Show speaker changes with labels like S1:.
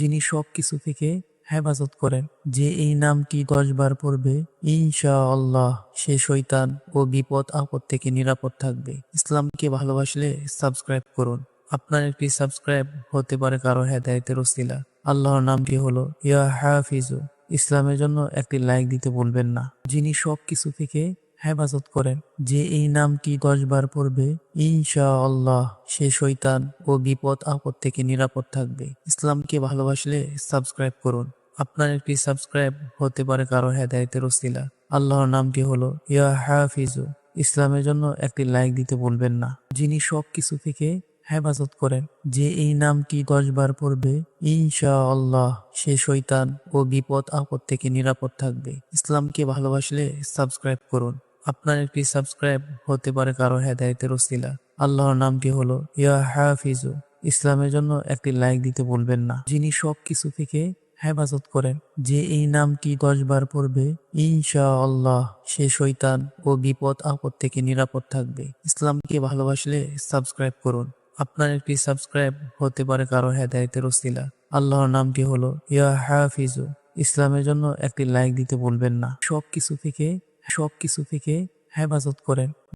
S1: যিনি সব কিছু থেকে হেফাজত করেন, যে এই নামটি দশ বার পড়বে ইনশা আল্লাহ সে শৈতান ও বিপদ আপদ থেকে নিরাপদ থাকবে। ইসলামকে ভালোবাসলে সাবস্ক্রাইব করুন। আপনার একটি সাবস্ক্রাইব হতে পারে কারও হেদায়তের ওসিলা। আল্লাহর নামটি হলো ইয়া হাফিজু। ইসলামের জন্য একটি লাইক দিতে ভুলবেন না। যিনি সব কিছু থেকে হেফাজত করেন যে এই নামটি দশ বার পড়বে? ইনশা আল্লাহ সে শৈতান ও বিপদ আপদ থেকে নিরাপদ থাকবে। ইসলামকে ভালোবাসলে সাবস্ক্রাইব করুন। আপনার একটি সাবস্ক্রাইব হতে পারে কারও হেদায়তের ওসিলা। আল্লাহর নামটি হলো ইয়া হাফিজু। ইসলামের জন্য একটি লাইক দিতে বলবেন না। যিনি সব কিছু থেকে হেফাজত করেন যে এই নামটি দশ বার পড়বে? ইনশা আল্লাহ সে শৈতান ও বিপদ আপদ থেকে নিরাপদ থাকবে। ইসলামকে ভালোবাসলে সাবস্ক্রাইব করুন। আপনার একটি সাবস্ক্রাইব হতে পারে কারও হেদায়তের ওসিলা। আল্লাহর নামটি হলো? ইয়া হাফিজু। ইসলামের জন্য একটি লাইক দিতে বলবেন না। যিনি সব কিছু থেকে হেফাজত করেন, যে এই নামটি দশ বার পড়বে ইনশা আল্লাহ সে শৈতান ও বিপদ আপদ থেকে নিরাপদ থাকবে। ইসলামকে ভালোবাসলে সাবস্ক্রাইব করুন। আপনার একটি সাবস্ক্রাইব হতে পারে কারও হেদায়তের ওসিলা। আল্লাহর নামটি হলো? ইয়া হাফিজু। ইসলামের জন্য একটি লাইক দিতে বলবেন না। সব কিছু থেকে সব কিছু থেকে হেফাজত করেন।